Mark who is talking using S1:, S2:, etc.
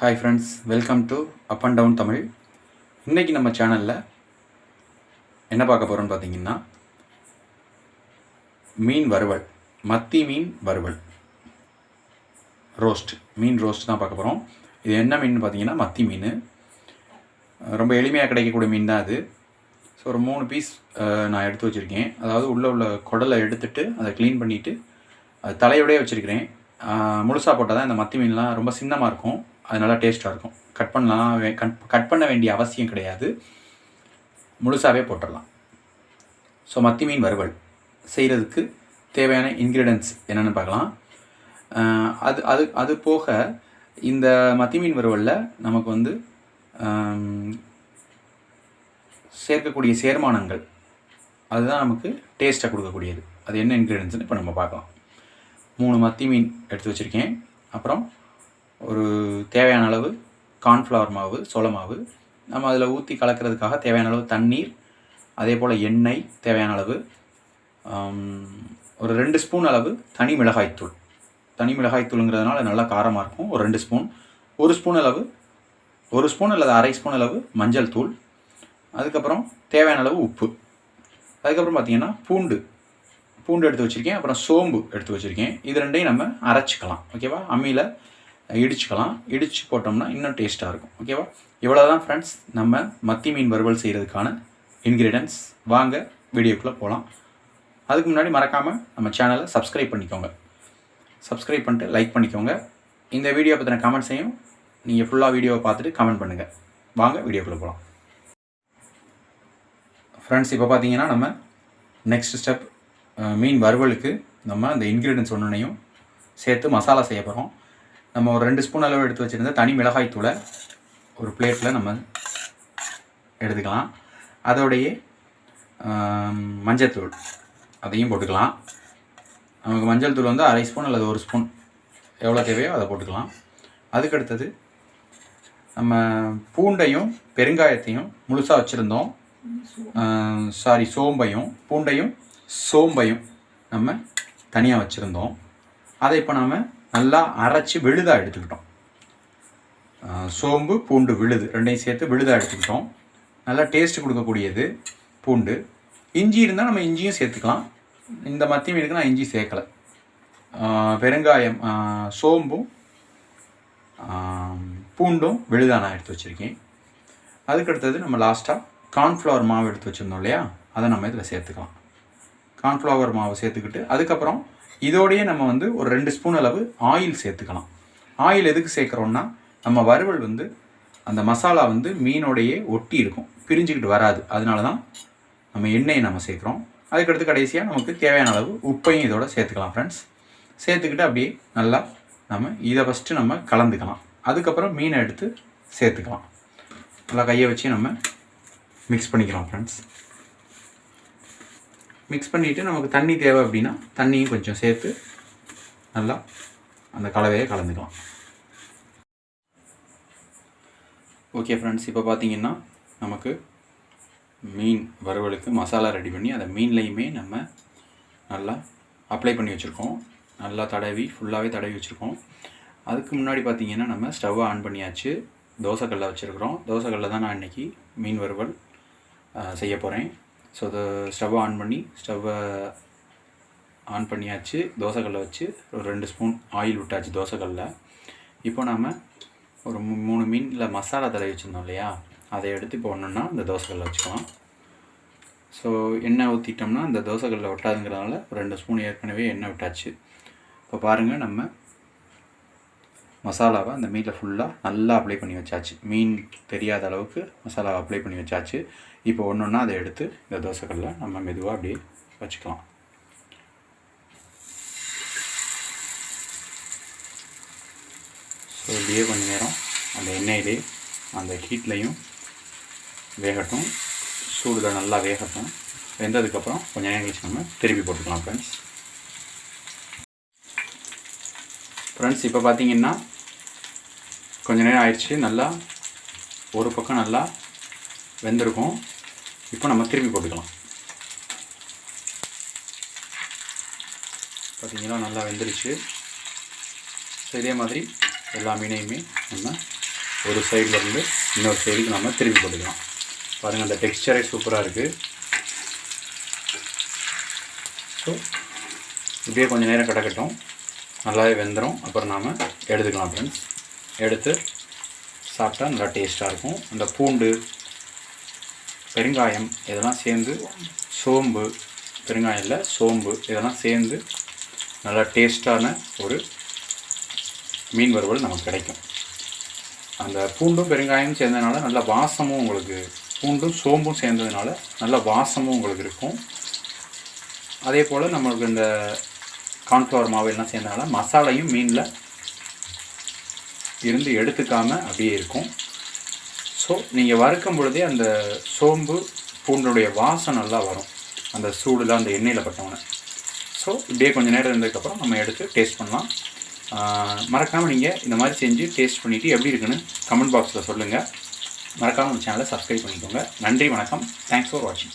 S1: Hi friends welcome to up and down Tamil இன்றைக்கி நம்ம சேனலில் என்ன பார்க்க போகிறோம்னு பார்த்தீங்கன்னா மீன் வறுவல் மத்தி மீன் வறுவல். ரோஸ்ட் மீன் ரோஸ்ட் தான் பார்க்க போகிறோம் இது என்ன மீன் பார்த்தீங்கன்னா மத்தி மீன். ரொம்ப எளிமையாக கிடைக்கக்கூடிய மீன் தான் அது. ஸோ ஒரு மூணு பீஸ் நான் எடுத்து வச்சுருக்கேன். அதாவது உள்ளே உள்ள குடலை எடுத்துட்டு அதை க்ளீன் பண்ணிவிட்டு அது தலையோடயே வச்சுருக்கிறேன். முழுசாக போட்டால் தான் இந்த மத்தி மீன்லாம் ரொம்ப சின்னமாக இருக்கும். அது நல்லா டேஸ்ட்டாக இருக்கும். கட் பண்ணலாம் வே- கட் கட் பண்ண வேண்டிய அவசியம் கிடையாது. முழுசாகவே போட்டுடலாம். ஸோ மத்தி மீன் வறுவல் செய்கிறதுக்கு தேவையான இன்க்ரீடியன்ஸ் என்னென்னு பார்க்கலாம். அது அது அது போக இந்த மத்தி மீன் வறுவலில் நமக்கு வந்து சேர்க்கக்கூடிய சேர்மானங்கள் அதுதான் நமக்கு டேஸ்ட்டை கொடுக்கக்கூடியது. அது என்ன இன்க்ரீடியன்ஸ்னு இப்போ நம்ம பார்க்கலாம். மூணு மத்தி மீன் எடுத்து வச்சுருக்கேன். அப்புறம் ஒரு தேவையான அளவு கார்ன்ஃப்ளவர் மாவு சோள மாவு. நம்ம அதில் ஊற்றி கலக்கிறதுக்காக தேவையான அளவு தண்ணீர் அதே போல் எண்ணெய் தேவையான அளவு ஒரு ரெண்டு ஸ்பூன் அளவு தனி மிளகாய்த்தூள் தனி மிளகாய்த்தூளுங்கிறதுனால நல்லா காரமாக இருக்கும். ஒரு ரெண்டு ஸ்பூன் ஒரு ஸ்பூன் அளவு ஒரு ஸ்பூன் அல்லது அரை ஸ்பூன் அளவு மஞ்சள் தூள். அதுக்கப்புறம் தேவையான அளவு உப்பு. அதுக்கப்புறம் பார்த்தீங்கன்னா பூண்டு. பூண்டு எடுத்து வச்சுருக்கேன். அப்புறம் சோம்பு எடுத்து வச்சுருக்கேன். இது ரெண்டையும் நம்ம அரைச்சிக்கலாம். ஓகேவா? அம்மியில் இடிச்சுக்கலாம். இடித்து போட்டோம்னா இன்னும் டேஸ்ட்டாக இருக்கும். ஓகேவா? இவ்வளோ தான் ஃப்ரெண்ட்ஸ் நம்ம மத்தி மீன் வறுவல் செய்கிறதுக்கான இன்க்ரீடியன்ஸ் வாங்க வீடியோக்குள்ளே போகலாம் அதுக்கு முன்னாடி மறக்காமல் நம்ம சேனலை சப்ஸ்கிரைப் பண்ணிக்கோங்க. சப்ஸ்கிரைப் பண்ணிட்டு லைக் பண்ணிக்கோங்க. இந்த வீடியோ பற்றின கமெண்ட்ஸையும் நீங்கள் ஃபுல்லாக வீடியோவை பார்த்துட்டு கமெண்ட் பண்ணுங்கள் வாங்க வீடியோக்குள்ளே போகலாம் ஃப்ரெண்ட்ஸ் இப்போ பார்த்தீங்கன்னா நம்ம நெக்ஸ்ட் ஸ்டெப் மீன் வறுவலுக்கு நம்ம அந்த இன்க்ரீடியன்ஸ் ஒன்றுனையும் சேர்த்து மசாலா செய்ய போகிறோம் நம்ம ஒரு ரெண்டு ஸ்பூன் அளவு எடுத்து வச்சுருந்த தனி மிளகாய் தூளை ஒரு பிளேட்டில் நம்ம எடுத்துக்கலாம். அதோடையே மஞ்சத்தூள் மஞ்சள்தூள் அதையும் போட்டுக்கலாம். நமக்கு மஞ்சள் தூள் வந்து அரை ஸ்பூன் அல்லது ஒரு ஸ்பூன் எவ்வளோ தேவையோ அதை போட்டுக்கலாம். அதுக்கு அடுத்தது நம்ம பூண்டையும் பெருங்காயத்தையும் முழுசாக வச்சுருந்தோம். சாரி சோம்பையும் பூண்டையும் சோம்பையும் நம்ம தனியாக வச்சுருந்தோம். அதை இப்போ நாம் நல்லா அரைச்சி விழுதாக எடுத்துக்கிட்டோம். சோம்பு பூண்டு விழுது ரெண்டையும் சேர்த்து விழுதாக எடுத்துக்கிட்டோம். நல்லா டேஸ்ட் கொடுக்கக்கூடியது பூண்டு. இஞ்சி இருந்தால் நம்ம இஞ்சியும் சேர்த்துக்கலாம். இந்த மத்திய மீனுக்கு நான் இஞ்சி சேர்க்கலை. பெருங்காயம் சோம்பும் பூண்டும் விழுதா நான் எடுத்து வச்சுருக்கேன். அதுக்கு அடுத்தது நம்ம லாஸ்ட்டாக கார்ன்ஃப்ளவர் மாவு எடுத்து வச்சுருந்தோம் இல்லையா? அதை நம்ம இதில் சேர்த்துக்கலாம். கார்ன்ஃப்ளவர் மாவு சேர்த்துக்கிட்டு அதுக்கப்புறம் இதோடையே நம்ம வந்து ஒரு ரெண்டு ஸ்பூன் அளவு ஆயில் சேர்த்துக்கலாம். ஆயில் எதுக்கு சேர்க்குறோன்னா நம்ம வறுவல் வந்து அந்த மசாலா வந்து மீனோடையே ஒட்டி இருக்கும். பிரிஞ்சுக்கிட்டு வராது. அதனால தான் நம்ம எண்ணெயை நம்ம சேர்க்குறோம். அதுக்கடுத்து கடைசியாக நமக்கு தேவையான அளவு உப்பையும் இதோட சேர்த்துக்கலாம் ஃப்ரெண்ட்ஸ் சேர்த்துக்கிட்டு அப்படியே நல்லா நம்ம இதை ஃபஸ்ட்டு நம்ம கலந்துக்கலாம். அதுக்கப்புறம் மீனை எடுத்து சேர்த்துக்கலாம். நல்லா கையை வச்சு நம்ம மிக்ஸ் பண்ணிக்கலாம் ஃப்ரெண்ட்ஸ் மிக்ஸ் பண்ணிவிட்டு நமக்கு தண்ணி தேவை அப்படின்னா தண்ணியும் கொஞ்சம் சேர்த்து நல்லா அந்த கலவையை கலந்துக்கலாம். ஓகே ஃப்ரெண்ட்ஸ் இப்போ பார்த்தீங்கன்னா நமக்கு மீன் வறுவலுக்கு மசாலா ரெடி பண்ணி அந்த மீன்லேயுமே நம்ம நல்லா அப்ளை பண்ணி வச்சுருக்கோம். நல்லா தடவி ஃபுல்லாகவே தடவி வச்சுருக்கோம். அதுக்கு முன்னாடி பார்த்தீங்கன்னா நம்ம ஸ்டவ்வை ஆன் பண்ணியாச்சு. தோசைக்கல்லை வச்சுருக்குறோம். தோசைக்கல்லை தான் நான் இன்றைக்கி மீன் வறுவல் செய்ய போகிறேன் ஸோ அதை ஸ்டவ்வை ஆன் பண்ணி ஸ்டவ்வை ஆன் பண்ணியாச்சு. தோசைக்கல்லை வச்சு ஒரு ரெண்டு ஸ்பூன் ஆயில் விட்டாச்சு தோசைக்கல்ல. இப்போ நாம் ஒரு மூணு மூணு மீனில் மசாலா தடவி வச்சுருந்தோம் இல்லையா? அதை எடுத்து இப்போ ஒன்றுன்னா இந்த தோசைக்கல்ல வச்சுக்கலாம். ஸோ எண்ணெய் ஊற்றிட்டோம்னா இந்த தோசைக்கல்ல ஒட்டாதுங்கிறதுனால ஒரு ரெண்டு ஸ்பூன் ஏற்கனவே எண்ணெய் விட்டாச்சு. இப்போ பாருங்கள் நம்ம மசாலாவை அந்த மீனில் ஃபுல்லாக நல்லா அப்ளை பண்ணி வச்சாச்சு. மீன் தெரியாத அளவுக்கு மசாலாவை அப்ளை பண்ணி வச்சாச்சு. இப்போ ஒன்று ஒன்றா அதை எடுத்து இந்த தோசைக்கல்ல நம்ம மெதுவாக அப்படியே வச்சுக்கலாம். ஸோ இப்படியே கொஞ்ச நேரம் அந்த எண்ணெயிலே அந்த ஹீட்லேயும் வேகட்டும். சூடில் நல்லா வேகட்டும். வெந்ததுக்கப்புறம் கொஞ்ச நேரம் கழிச்சு நம்ம திருப்பி போட்டுக்கலாம் ஃப்ரெண்ட்ஸ் ஃப்ரெண்ட்ஸ் இப்போ பார்த்தீங்கன்னா கொஞ்ச நேரம் ஆயிடுச்சு. நல்லா ஒரு பக்கம் நல்லா வெந்திருக்கும். இப்போ நம்ம திருப்பி போட்டுக்கலாம். பார்த்திங்களா நல்லா வெந்துருச்சு. ஸோ இதே மாதிரி எல்லா மீனையுமே நம்ம ஒரு சைடில் இருந்து இன்னொரு சைடுக்கு நம்ம திருப்பி போட்டுக்கலாம். பாருங்கள் அந்த டெக்ஸ்சரே சூப்பராக இருக்குது ஸோ இப்படியே கொஞ்சம் நேரம் கிடக்கட்டும். நல்லாவே வெந்துடும் அப்புறம் நாம் எடுத்துக்கலாம் ஃப்ரெண்ட்ஸ் எடுத்து சாப்பிட்டா நல்லா டேஸ்ட்டாக இருக்கும். அந்த பூண்டு பெருங்காயம் இதெல்லாம் சேர்ந்து சோம்பு பெருங்காயம் இல்லை சோம்பு இதெல்லாம் சேர்ந்து நல்லா டேஸ்ட்டான ஒரு மீன் வறுவல் நமக்கு கிடைக்கும். அந்த பூண்டும் பெருங்காயமும் சேர்ந்ததுனால நல்ல வாசமும் உங்களுக்கு பூண்டும் சோம்பும் சேர்ந்ததுனால நல்ல வாசமும் உங்களுக்கு இருக்கும். அதே போல் நம்மளுக்கு இந்த கார்ன்ஃப்ளவர் மாவு எல்லாம் சேர்ந்தனால மசாலையும் மீனில் இருந்து எடுத்துக்காமல் அப்படியே இருக்கும். ஸோ நீங்கள் வறுக்கும் பொழுதே அந்த சோம்பு பூண்டுடைய வாசம் நல்லா வரும். அந்த சூடில் அந்த எண்ணெயில் பட்டவொன்னே ஸோ இப்படியே கொஞ்சம் நேரம் இருந்ததுக்கப்புறம் நம்ம எடுத்து டேஸ்ட் பண்ணலாம். மறக்காமல் நீங்கள் இந்த மாதிரி செஞ்சு டேஸ்ட் பண்ணிவிட்டு எப்படி இருக்குன்னு கமெண்ட் பாக்ஸில் சொல்லுங்கள் மறக்காமல் நம்ம சேனலை சப்ஸ்கிரைப் பண்ணிக்கோங்க. நன்றி வணக்கம். தேங்க்ஸ் ஃபார் வாட்சிங்